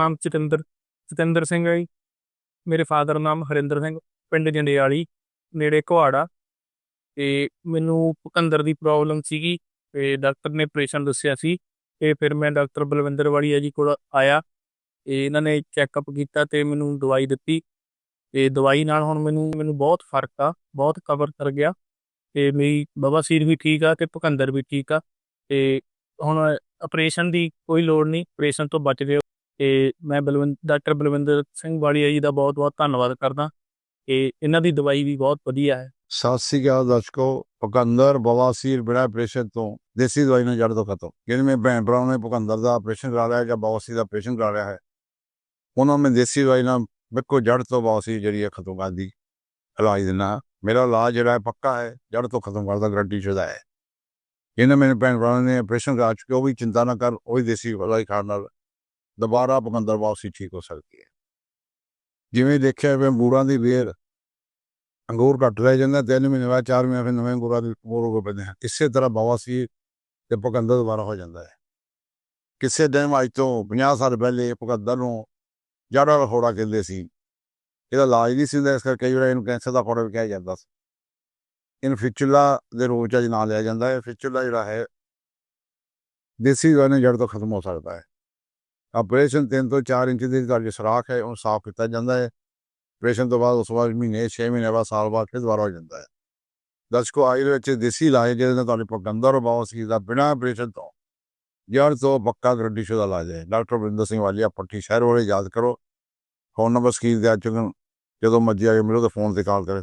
ਨਾਮ ਚਿਤਿੰਦਰ ਜਤਿੰਦਰ ਸਿੰਘ ਹੈ ਜੀ। ਮੇਰੇ ਫਾਦਰ ਨਾਮ ਹਰਿੰਦਰ ਸਿੰਘ, ਪਿੰਡ ਜੰਡਿਆਲੀ, ਨੇੜੇ ਕੁਹਾੜਾ। ਤੇ ਮੈਨੂੰ ਭੁਕੰਦਰ ਦੀ ਪ੍ਰੋਬਲਮ ਸੀਗੀ, ਤੇ ਡਾਕਟਰ ਨੇ ਆਪਰੇਸ਼ਨ ਦੱਸਿਆ ਸੀ। ਤੇ ਫਿਰ ਮੈਂ ਡਾਕਟਰ ਬਲਵਿੰਦਰ ਵਾਲੀਆ ਜੀ ਕੋਲ ਆਇਆ। ਤੇ ਇਹਨਾਂ ਨੇ ਚੈੱਕਅਪ ਕੀਤਾ ਤੇ ਮੈਨੂੰ ਦਵਾਈ ਦਿੱਤੀ। ਤੇ ਦਵਾਈ ਨਾਲ ਹੁਣ ਮੈਨੂੰ ਮੈਨੂੰ ਬਹੁਤ ਫ਼ਰਕ ਆ, ਬਹੁਤ ਕਵਰ ਕਰ ਗਿਆ। ਤੇ ਮੇਰੀ ਬਵਾਸੀਰ ਵੀ ਠੀਕ ਆ ਤੇ ਭੁਕੰਦਰ ਵੀ ਠੀਕ ਆ। ਤੇ ਹੁਣ ਆਪਰੇਸ਼ਨ ਦੀ ਕੋਈ ਲੋੜ ਨਹੀਂ ਆਪਰੇਸ਼ਨ ਤੋਂ ਬਚ ਗਏ ਤੇ ਮੈਂ ਬਲਵਿੰਦਰ ਡਾਕਟਰ ਬਲਵਿੰਦਰ ਸਿੰਘ ਵਾਲੀਆ ਜੀ ਦਾ ਬਹੁਤ ਬਹੁਤ ਧੰਨਵਾਦ ਕਰਦਾ। ਤੇ ਇਹਨਾਂ ਦੀ ਦਵਾਈ ਵੀ ਬਹੁਤ ਵਧੀਆ ਹੈ। ਸਤਿ ਸ੍ਰੀ ਅਕਾਲ ਦਰਸ਼ਕੋ ਭੁਕੰਦਰ ਬਵਾਸੀਰ ਬਿਨਾ ਆਪਰੇਸ਼ਨ ਤੋਂ ਦੇਸੀ ਦਵਾਈ ਨਾਲ ਜੜ ਤੋਂ ਖਤਮ। ਜਿਹਨੇ ਮੈਂ ਭੈਣ ਭਰਾਵਾਂ ਨੇ ਭੁਕੰਦਰ ਦਾ ਆਪਰੇਸ਼ਨ ਕਰਾ ਲਿਆ ਜਾਂ ਬਵਾਸੀਰ ਦਾ ਆਪਰੇਸ਼ਨ ਕਰਾ ਲਿਆ ਹੈ। ਉਹਨਾਂ ਨੇ ਦੇਸੀ ਦਵਾਈ ਨਾਲ ਬਿਲਕੁਲ ਜੜ ਤੋਂ ਬਵਾਸੀਰ ਜਿਹੜੀ ਹੈ ਖਤਮ ਕਰ ਦੀ ਇਲਾਜ ਦੇਣਾ ਮੇਰਾ ਇਲਾਜ ਜਿਹੜਾ ਹੈ ਪੱਕਾ ਹੈ, ਜੜ ਤੋਂ ਖਤਮ ਕਰਦਾ ਗਰੰਟੀ ਸ਼ੁਦਾ ਹੈ। ਇਹਨਾਂ ਮੇਰੇ ਭੈਣ ਭਰਾਵਾਂ ਨੇ ਆਪਰੇਸ਼ਨ ਕਰਾ ਚੁੱਕੇ, ਉਹ ਵੀ ਚਿੰਤਾ ਨਾ ਕਰ, ਉਹ ਵੀ ਦੇਸੀ ਦਵਾਈ ਖਾਣ ਨਾਲ ਦੁਬਾਰਾ ਭੁਕੰਦਰ ਵਾਪਸੀ ਠੀਕ ਹੋ ਸਕਦੀ ਹੈ। ਜਿਵੇਂ ਦੇਖਿਆ ਵੀ ਅੰਗੂਰਾਂ ਦੀ ਵੇਰ ਅੰਗੂਰ ਘੱਟ ਰਹਿ ਜਾਂਦਾ, ਤਿੰਨ ਮਹੀਨੇ ਬਾਅਦ ਚਾਰ ਮਹੀਨੇ ਫਿਰ ਨਵੇਂ ਅੰਗੂਰਾਂ ਦੇ ਅੰਗੂਰ ਹੋ ਪੈਂਦੇ ਹਨ। ਇਸੇ ਤਰ੍ਹਾਂ ਬਵਾਸੀਰ ਤੇ ਪਕੰਦਰ ਦੁਬਾਰਾ ਹੋ ਜਾਂਦਾ ਹੈ। ਕਿਸੇ ਟਾਈਮ ਅੱਜ ਤੋਂ 50 ਸਾਲ ਪਹਿਲੇ ਪਕੰਦਰ ਨੂੰ ਜੜਾ ਲਖੋੜਾ ਕਹਿੰਦੇ ਸੀ। ਇਹਦਾ ਇਲਾਜ ਨਹੀਂ ਸੀ ਹੁੰਦਾ, ਇਸ ਕਰਕੇ ਜਿਹੜਾ ਇਹਨੂੰ ਕੈਂਸਰ ਦਾ ਖੋੜਾ ਵੀ ਕਿਹਾ ਜਾਂਦਾ ਸੀ। ਇਹਨੂੰ ਫਿਚੁਲਾ ਦੇ ਰੂਪ ਚ ਅੱਜ ਨਾਂ ਲਿਆ ਜਾਂਦਾ ਹੈ। ਫਿਚੁਲਾ ਜਿਹੜਾ ਹੈ, ਦੇਸੀ ਦਵਾਈ ਨਾਲ ਜੜ ਤੋਂ ਖਤਮ ਹੋ ਸਕਦਾ ਹੈ। ਆਪਰੇਸ਼ਨ 3 ਤੋਂ 4 ਇੰਚ ਦੀ ਤੁਹਾਡੀ ਸਰਾਖ ਹੈ ਉਹ ਸਾਫ਼ ਕੀਤਾ ਜਾਂਦਾ ਹੈ। ਆਪਰੇਸ਼ਨ ਤੋਂ ਬਾਅਦ ਉਸ ਤੋਂ ਬਾਅਦ ਮਹੀਨੇ 6 ਮਹੀਨੇ ਬਾਅਦ ਸਾਲ ਬਾਅਦ ਫਿਰ ਦੁਬਾਰਾ ਹੋ ਜਾਂਦਾ ਹੈ। ਦਰਸ਼ਕੋ ਆਈ ਦੇ ਵਿੱਚ ਦੇਸੀ ਇਲਾਜ ਹੈ ਜਿਹਦੇ ਨਾਲ ਤੁਹਾਡੇ ਭੁਕੰਦਰ ਬਵਾਸੀਰ ਦਾ ਬਿਨਾਂ ਆਪਰੇਸ਼ਨ ਤੋਂ ਜੜ ਤੋਂ ਪੱਕਾ ਗਰੰਟੀ ਸ਼ੁਦਾ ਇਲਾਜ ਹੈ। ਡਾਕਟਰ ਬਰਿੰਦਰ ਸਿੰਘ ਵਾਲੀਆ ਪੱਟੀ ਸ਼ਹਿਰ ਵਾਲੇ, ਯਾਦ ਕਰੋ। ਫੋਨ ਨੰਬਰ ਸਕਰੀਨ ਤੇ ਆ ਚੁੱਕਣ ਜਦੋਂ ਮਰਜ਼ੀ ਆ ਕੇ ਮਿਲੋ ਤਾਂ ਫੋਨ ਤੇ ਕਾਲ ਕਰੇ।